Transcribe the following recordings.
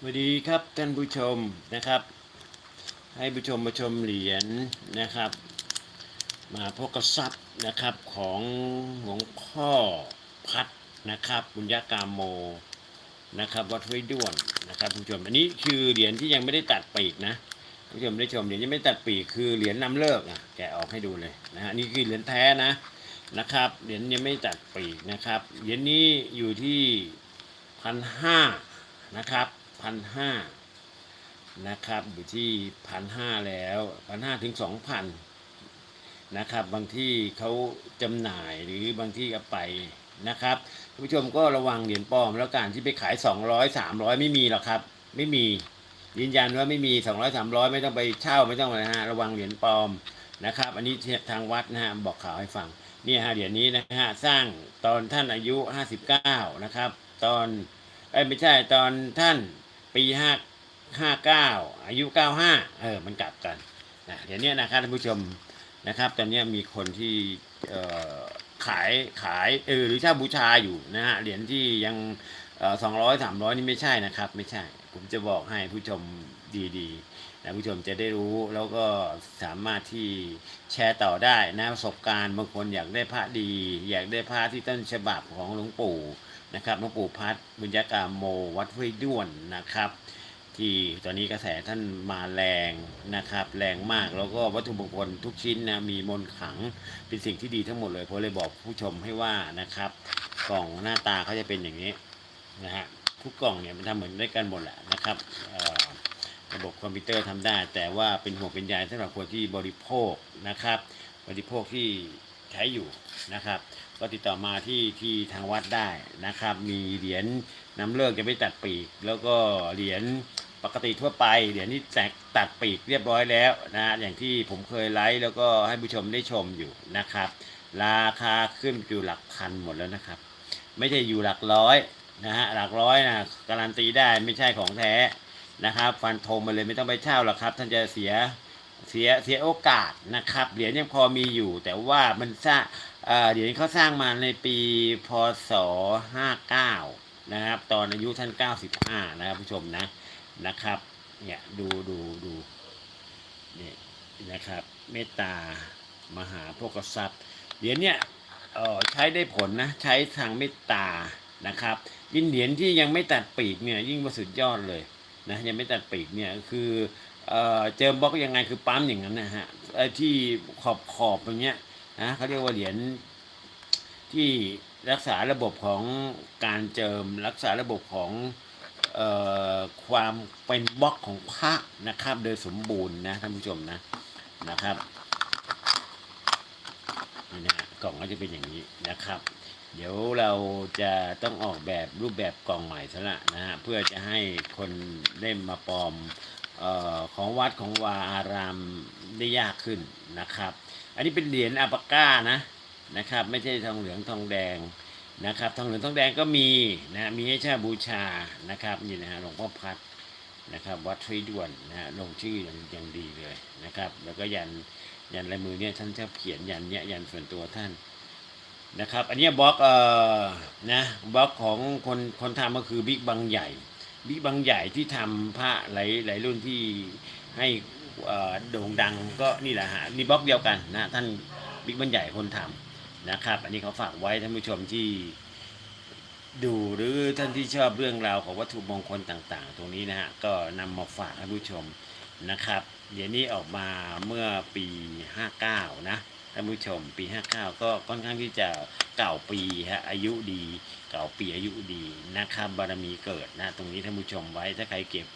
สวัสดีครับท่านผู้ชมนะครับ ให้ผู้ชมมาชมเหรียญนะครับ มาพกทรัพย์นะครับของหลวงพ่อพัดนะครับบุญญากามโมนะครับวัดห้วยด้วนนะครับผู้ชมอันนี้คือเหรียญที่ยังไม่ได้ตัดปีกนะผู้ชมได้ชมเหรียญยังไม่ตัดปีกคือเหรียญนำเลิกอะแกะออกให้ดูเลยนะฮะนี่คือเหรียญแท้นะนะครับเหรียญยังไม่ตัดปีกนะครับเหรียญนี้อยู่ที่พันห้านะครับ พันห้านะครับอยู่ที่พันห้าแล้วพันห้าถึงสองพันนะครับ บางที่เขาจำหน่ายหรือบางที่เอาไปนะครับท่านผู้ชมก็ระวังเหรียญปลอม แล้วการที่ไปขาย 200 300 ไม่มีหรอกครับ ไม่มียืนยันว่าไม่มี 200 300 ไม่ต้องไปเช่าไม่ต้องอะไรฮะระวังเหรียญปลอมนะครับ อันนี้ทางวัดนะฮะบอกข่าวให้ฟังนี่ฮะเหรียญนี้นะฮะสร้างตอนท่านอายุ 59 นะครับ ตอนเอ้ไม่ใช่ตอนท่าน ปี5 59อายุ95เออมันกลับกันนะเดี๋ยวนี้นะครับท่านผู้ชมนะครับ ตอนนี้มีคนที่เอ่อขายขายเออหรือเช่าบูชาอยู่นะฮะเหรียญที่ยังสองร้อยสามร้อยนี่ไม่ใช่นะครับ ไม่ใช่ ผมจะบอกให้ผู้ชมดีๆนะผู้ชมจะได้รู้แล้วก็สามารถที่แชร์ต่อได้นะประสบการณ์บางคนอยากได้พระดี อยากได้พระที่ต้นฉบับของหลวงปู่ นะครับหลวงปู่พัดบุญญากามโมวัดห้วยด้วนนะครับ ที่ตอนนี้กระแสท่านมาแรงนะครับ แรงมากแล้วก็วัตถุมงคลทุกชิ้นนะมีมนขังเป็นสิ่งที่ดีทั้งหมดเลยผมเลยบอกผู้ชมให้ว่านะครับ กล่องหน้าตาเขาจะเป็นอย่างนี้นะฮะทุกกล่องเนี่ยมันทำเหมือนได้กันหมดแหละนะครับระบบคอมพิวเตอร์ทำได้ แต่ว่าเป็นห่วงเป็นใยสำหรับคนที่บริโภคนะครับ บริโภคที่ใช้อยู่นะครับ ก็ติดต่อมาที่ที่ทางวัดได้นะครับ มีเหรียญนำเลิกจะไม่ตัดปีก แล้วก็เหรียญปกติทั่วไปเหรียญที่แตกตัดปีกเรียบร้อยแล้วนะอย่างที่ผมเคยไลฟ์แล้วก็ให้ผู้ชมได้ชมอยู่นะครับ ราคาขึ้นอยู่หลักพันหมดแล้วนะครับ ไม่ใช่อยู่หลักร้อยนะฮะหลักร้อยนะการันตีได้ไม่ใช่ของแท้นะครับ ฟันธงมาเลยไม่ต้องไปเช่าหรอกครับ ท่านจะเสีย เสียเสียโอกาสนะครับเหรียญยังพอมีอยู่ แต่ว่ามันสร้างเอ่อเหรียญเขาสร้างมาในปีพศ59นะครับ ตอนอายุท่าน95นะครับผู้ชมนะนะครับ เนี่ยดูดูดูนี่นะครับ เมตตามหาโภคทรัพย์เหรียญเนี่ยเออใช้ได้ผลนะใช้ทางเมตตานะครับ ยิ่งเหรียญที่ยังไม่ตัดปีกเนี่ยยิ่งประสุดยอดเลยนะยังไม่ตัดปีกเนี่ยคือ เอ่อเจิมบล็อกยังไงคือปั๊มอย่างนั้นนะฮะไอ้ที่ขอบขอบอย่างเงี้ยนะเขาเรียกว่าเหรียญที่รักษาระบบของการเจิมรักษาระบบของเอ่อความเป็นบล็อกของพระนะครับ โดยสมบูรณ์นะท่านผู้ชมนะนะครับนี่นะฮะกล่องก็จะเป็นอย่างนี้นะครับ เดี๋ยวเราจะต้องออกแบบรูปแบบกล่องใหม่ซะละนะฮะเพื่อจะให้คนได้มาปลอม ของวัดของวาอารามได้ยากขึ้นนะครับ อันนี้เป็นเหรียญอาปาก้านะนะครับ ไม่ใช่ทองเหลืองทองแดงนะครับ ทองเหลืองทองแดงก็มีนะมีให้เช่าบูชานะครับนี่นะฮะหลวงพ่อพัดนะครับวัดทรีด่วนนะฮะลงชื่ออย่างอย่างดีเลยนะครับ แล้วก็ยันยันลายมือเนี่ยท่านชอบเขียนยันเนี่ยยันส่วนตัวท่านนะครับ อันนี้บล็อกเอ่อนะบล็อกของคนคนทำก็คือบิ๊กบังใหญ่ บิ๊กบังใหญ่ที่ทำผ้าหลายหลายรุ่นที่ให้อ่อโด่งดังก็นี่แหละฮะนี่บล็อกเดียวกันนะท่านบิ๊กบังใหญ่คนทำนะครับ อันนี้เขาฝากไว้ท่านผู้ชมที่ดูหรือท่านที่ชอบเรื่องราวของวัตถุมงคลต่างๆ ตรงนี้นะฮะก็นำมาฝากท่านผู้ชมนะครับ เดี๋ยวนี้ออกมาเมื่อปี 59 นะ ท่านผู้ชมปี 59 ก็ค่อนข้างที่จะเก่าปีฮะอายุดี เก่าปีอายุดีนะครับบารมีเกิดนะตรงนี้ท่านผู้ชมไว้ถ้าใครเก็บ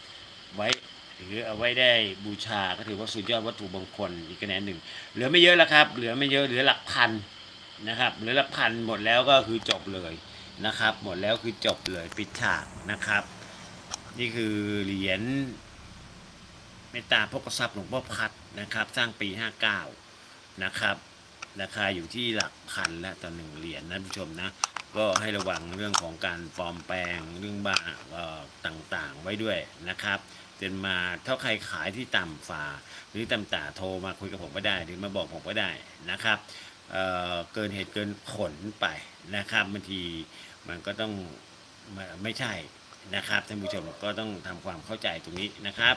ไว้หรือเอาไว้ได้บูชาก็ถือว่าสุดยอดวัตถุมงคลอีกคะแนนหนึ่งเหลือไม่เยอะแล้วครับ เหลือไม่เยอะเหลือหลักพันนะครับเหลือหลักพันหมดแล้วก็คือจบเลยนะครับ หมดแล้วคือจบเลยปิดฉากนะครับ นี่คือเหรียญเมตตาพกทรัพย์หลวงพ่อพัดนะครับ สร้างปี 59 นะครับ ราคาอยู่ที่หลักพันและต่อหนึ่งเหรียญนะผู้ชมนะ ก็ให้ระวังเรื่องของการปลอมแปลงเรื่องบ้าต่างๆ ไว้ด้วยนะครับจนมาถ้าใครขายที่ต่ำฝาหรือต่ำตาโทรมาคุยกับผมก็ได้ หรือมาบอกผมก็ได้นะครับเเกินเหตุเกินผลไปนะครับบางทีมันก็ต้องไม่ไม่ใช่นะครับท่านผู้ชมก็ต้องทำความเข้าใจตรงนี้นะครับ